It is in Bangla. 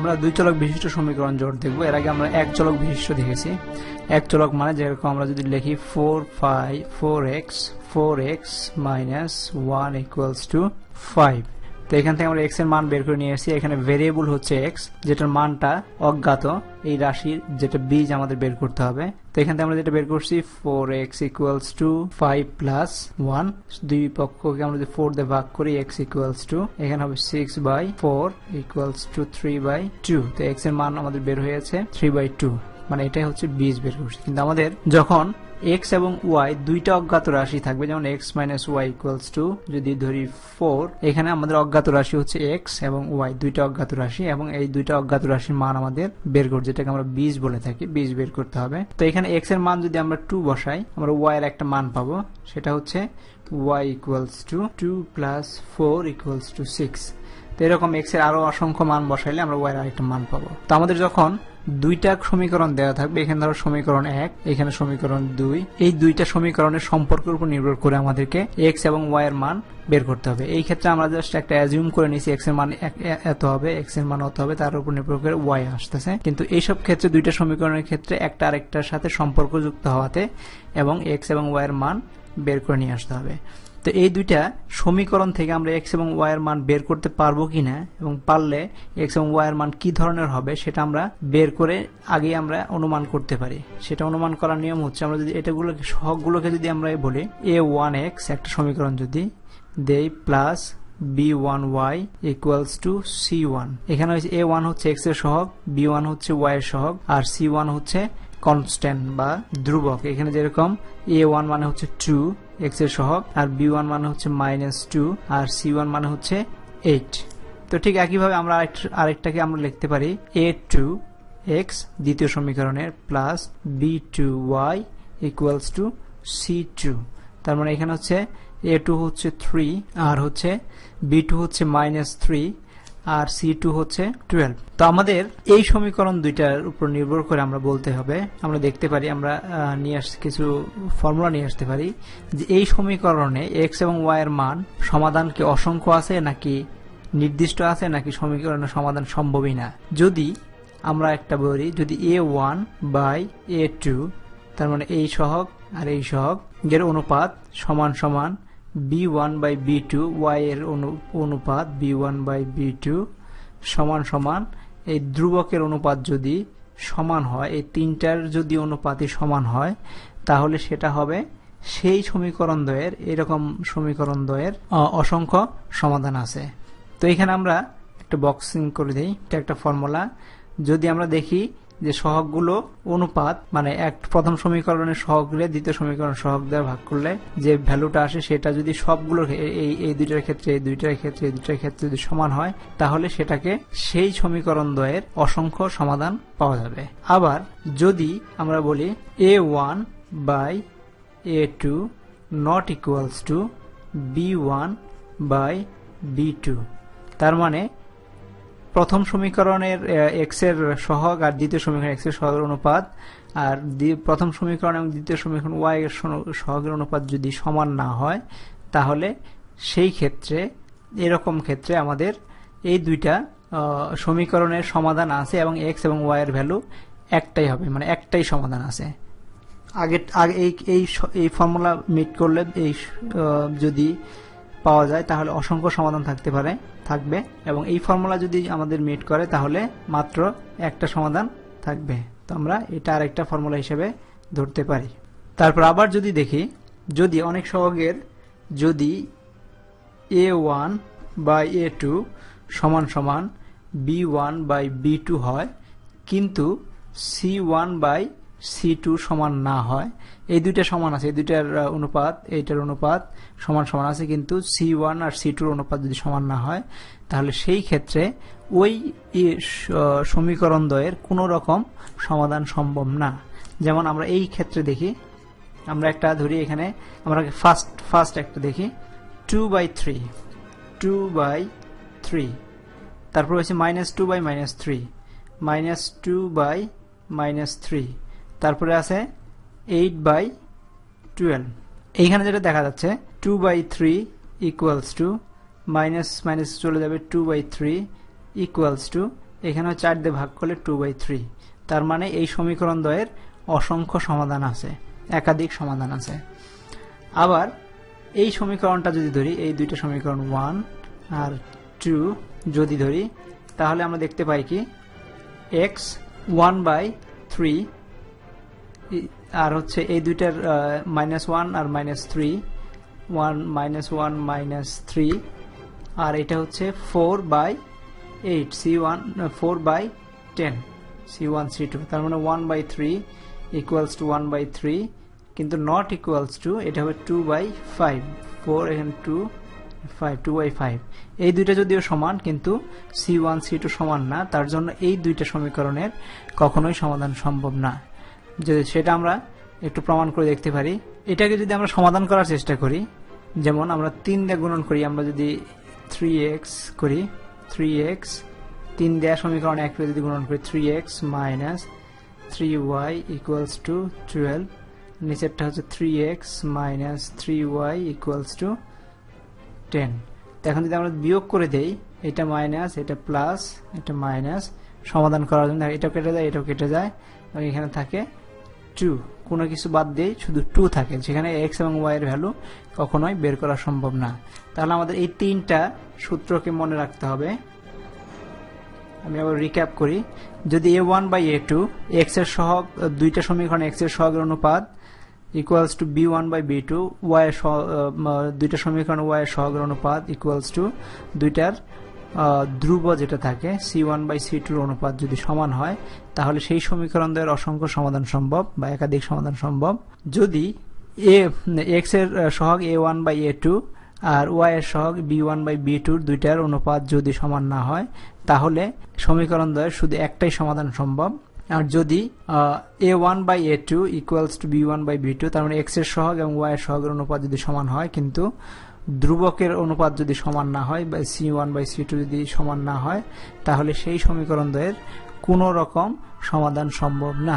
আমরা দুই চলক বিশিষ্ট সমীকরণ জোট দেখব। এর আগে আমরা এক চলক বিশিষ্ট দেখেছি। এক চলক মানে যেরকম আমরা যদি লিখি four five four x four x minus one equals to five তো এখান থেকে আমরা এক্সের মান বের করে নিয়ে এসেছি। এখানে ভেরিয়েবল হচ্ছে এক্স যেটার মানটা অজ্ঞাত। এই রাশির যেটা বীজ আমাদের বের করতে হবে। তো এখান থেকে আমরা যেটা বের করছি four x equals to five plus one দুই পক্ষকে আমরা যদি ফোর দিয়ে ভাগ করি এক্স ইকুয়ালস টু এখানে হবে six by four equals to three by two তো এক্সের মান আমাদের বের হয়েছে থ্রি বাই টু মানে এটাই হচ্ছে বীজ বের করছি। কিন্তু আমাদের যখন এক্স এবং ওয়াই দুইটা অজ্ঞাত রাশি থাকবে, যেমন x minus y equals to যদি ধরি ফোর এখানে আমাদের অজ্ঞাত রাশি হচ্ছে এক্স এবং ওয়াই দুইটা অজ্ঞাত রাশি, এবং এই দুইটা অজ্ঞাত রাশির মান আমাদের বের করতে যেটাকে আমরা বীজ বলে থাকি বীজ বের করতে হবে। তো এখানে এক্সের মান যদি আমরা টু বসাই, আমরা ওয়াই এর একটা মান পাবো, সেটা হচ্ছে y equals to two plus four equals to six তো এরকম এক্সের আরও অসংখ্য মান বসাইলে আমরা ওয়াই এর আরেকটা মান পাবো। তো আমাদের যখন দুইটা সমীকরণ দেওয়া থাকবে, এখানে ধরো সমীকরণ এক, এখানে সমীকরণ দুই, এই দুইটা সমীকরণের সম্পর্কের উপর নির্ভর করে আমাদেরকে এক্স এবং ওয়াই এর মান বের করতে হবে। এই ক্ষেত্রে আমরা জাস্ট একটা অ্যাজিউম করে নিছি এক্সের মান এত হবে এক্সের মান অত হবে, তার উপর নির্ভর করে ওয়াই আসতেছে। কিন্তু এইসব ক্ষেত্রে দুইটা সমীকরণের ক্ষেত্রে একটা আরেকটার সাথে সম্পর্কযুক্ত হওয়াতে এবং এক্স এবং ওয়াই এর মান বের করে নিয়ে আসতে হবে। তো এই দুইটা সমীকরণ থেকে আমরা এক্স এবং ওয়াই এর মান বের করতে পারব কিনা এবং পারলে এক্স এবং ওয়াই এর মান কি ধরনের হবে সেটা আমরা বের করে আগে আমরা অনুমান করতে পারি। সেটা অনুমান করার নিয়ম হচ্ছে আমরা যদি এটাগুলোকে সহগুলোকে যদি আমরা বলি এ ওয়ান এক্স একটা সমীকরণ যদি দেই plus b one y equals to c one এখানে হচ্ছে এ ওয়ান হচ্ছে এক্সের সহগ বি ওয়ান হচ্ছে ওয়াই এর সহগ, আর সি ওয়ান হচ্ছে কনস্ট্যান্ট বা ধ্রুবক। এখানে যেরকম এ ওয়ান মানে হচ্ছে টু এক্সের সহগ, আর বি ওয়ান মানে হচ্ছে মাইনাস টু আর সি ওয়ান মানে হচ্ছে এইট তো ঠিক একইভাবে আমরা আরেকটাকে আমরা লিখতে পারি এ টু এক্স দ্বিতীয় সমীকরণের plus b two y equals to c two তার মানে এখানে হচ্ছে এ টু হচ্ছে থ্রি আর হচ্ছে বি টু হচ্ছে মাইনাস থ্রি আর সি টু হচ্ছে টুয়েলভ তো আমাদের এই সমীকরণ দুইটার উপর নির্ভর করে আমরা বলতে হবে। আমরা দেখতে পারি, আমরা নিয়ে আস, কিছু ফর্মুলা নিয়ে আসতে পারি যে এই সমীকরণে এক্স এবং ওয়াই এর মান সমাধান কি অসংখ্য আছে নাকি নির্দিষ্ট আছে নাকি সমীকরণের সমাধান সম্ভবই না। যদি আমরা একটা বলি, যদি a one by a two তার মানে এই সহগ আর এই সহগ, এর অনুপাত সমান সমান b one by b two y এর অনুপাত b one by b two সমান সমান। এই ধ্রুবকের অনুপাত যদি সমান হয়, এই তিনটার যদি অনুপাতই সমান হয়, তাহলে সেটা হবে সেই সমীকরণ দ্বয়ের, এরকম সমীকরণ দ্বয়ের অসংখ্য সমাধান আছে। তো এখানে আমরা একটা বক্সিং করে দিই, এটা একটা ফর্মুলা যদি আমরা দেখি যে সহগগুলো অনুপাত মানে এক প্রথম সমীকরণের সহগলে দ্বিতীয় সমীকরণ সহগ দেওয়া ভাগ করলে যে ভ্যালুটা আসে সেটা যদি সবগুলোর এই এই দুইটার ক্ষেত্রে, এই দুইটার ক্ষেত্রে, এই দুইটার ক্ষেত্রে যদি সমান হয়, তাহলে সেটাকে সেই সমীকরণ দ্বয়ের অসংখ্য সমাধান পাওয়া যাবে। আবার যদি আমরা বলি a one by a two not equals to b one by b two তার মানে প্রথম সমীকরণের এক্সের সহগ আর দ্বিতীয় সমীকরণ এক্সের সহগের অনুপাত। আর প্রথম সমীকরণ এবং দ্বিতীয় সমীকরণ ওয়াই এর সহগের অনুপাত যদি সমান না হয়, তাহলে সেই ক্ষেত্রে, এরকম ক্ষেত্রে আমাদের এই দুইটা সমীকরণের সমাধান আছে এবং এক্স এবং ওয়াই এর ভ্যালু একটাই হবে মানে একটাই সমাধান আছে। আগে আগে এই এই এই ফর্মুলা মিট করলে এই যদি পাওয়া যায়, তাহলে অসংখ্য সমাধান থাকতে পারে, থাকবে। এবং এই ফর্মুলা যদি আমাদের মিট করে, তাহলে মাত্র একটা সমাধান থাকবে। তো আমরা এটা আরেকটা ফর্মুলা হিসেবে ধরতে পারি। তারপর আবার যদি দেখি, যদি অনেক সহগের যদি A one by A two সমান সমান B one by B two হয়, কিন্তু C one by C two সমান না হয়। এই দুইটা সমান আছে। এই দুইটার অনুপাত, এইটার অনুপাত সমান সমান আছে। কিন্তু সি ওয়ান আর সি টুর অনুপাত যদি সমান না হয়, তাহলে সেই ক্ষেত্রে ওই সমীকরণ দ্বয়ের কোনো রকম সমাধান সম্ভব না। যেমন আমরা এই ক্ষেত্রে দেখি, আমরা একটা ধরি এখানে, আমরা ফার্স্ট ফার্স্ট একটা দেখি two by three two by three তারপর হচ্ছে minus two by minus three minus two by minus three তারপরে আছে এইট বাই টুয়েলভ এইখানে যেটা দেখা যাচ্ছে two by three equals to minus minus চলে যাবে two by three equals to এখানে চার দিয়ে ভাগ করলে টু বাই থ্রি তার মানে এই সমীকরণ দ্বয়ের অসংখ্য সমাধান আছে, একাধিক সমাধান আছে। আবার এই সমীকরণটা যদি ধরি, এই দুইটা সমীকরণ ওয়ান আর টু যদি ধরি, তাহলে আমরা দেখতে পাই কি? এক্স ওয়ান বাই থ্রি আর হচ্ছে এই দুইটার মাইনাস ওয়ান আর minus three one minus one minus three আর এটা হচ্ছে four by eight C one four by ten C one C two তার মানে one by three equals to one by three কিন্তু নট ইকুয়ালস টু এটা হবে টু বাই ফাইভ ফোর এখানে two five two by five এই দুইটা যদিও সমান, কিন্তু সি ওয়ান সি টু সমান না, তার জন্য এই দুইটা সমীকরণের কখনোই সমাধান সম্ভব না। যদি সেটা আমরা একটু প্রমাণ করে দেখতে পারি। এটাকে যদি আমরা সমাধান করার চেষ্টা করি, যেমন আমরা তিন দিয়ে গুণন করি, আমরা যদি থ্রি এক্স করি থ্রি এক্স তিন দেয়া সমীকরণ এক যদি গুণন করি three X minus three Y equals to twelve নিচেরটা হচ্ছে three X minus three Y equals to ten এখন যদি আমরা বিয়োগ করে দেই, এটা মাইনাস এটা প্লাস এটা মাইনাস সমাধান করার জন্য এটাও কেটে যায়, এটাও কেটে যায়, এবং এখানে থাকে টু কোনো কিছু বাদ দিয়ে শুধু টু থাকে, যেখানে এক্স এবং ওয়াই এর ভ্যালু কখনোই বের করা সম্ভব না। তাহলে আমাদের এই তিনটা সূত্রকে মনে রাখতে হবে। আমি আবার রিক্যাপ করি। যদি A one by A two এক্সের সহগ, দুইটা সমীকরণ এক্সের সহগের অনুপাত equals to B one by B two Y দুইটা সমীকরণ ওয়াই এর সহগের অনুপাত ইকুয়ালস টু দুইটার ধ্রুব যেটা থাকে সি ওয়ান বাই সি টুর অনুপাত যদি সমান হয়, তাহলে সেই সমীকরণদের অসংখ্য সমাধান সম্ভব বা একাধিক সমাধান সম্ভব। যদি এ এক্সের সহগ A one by A two R Y এর সহগ বি ওয়ান বাই বি টুর দুইটার অনুপাত যদি সমান না হয়, তাহলে সমীকরণ দ্বয়ের শুধু একটাই সমাধান সম্ভব। আর যদি A one by A two equals to B one by B two তার মানে এক্সের সহগ এবং ওয়াই এর সহগের অনুপাত যদি সমান হয়, কিন্তু ধ্রুবকের অনুপাত যদি সমান না হয় বা C one by C two যদি সমান না হয়, তাহলে সেই সমীকরণ দ্বয়ের কোনো রকম সমাধান সম্ভব না।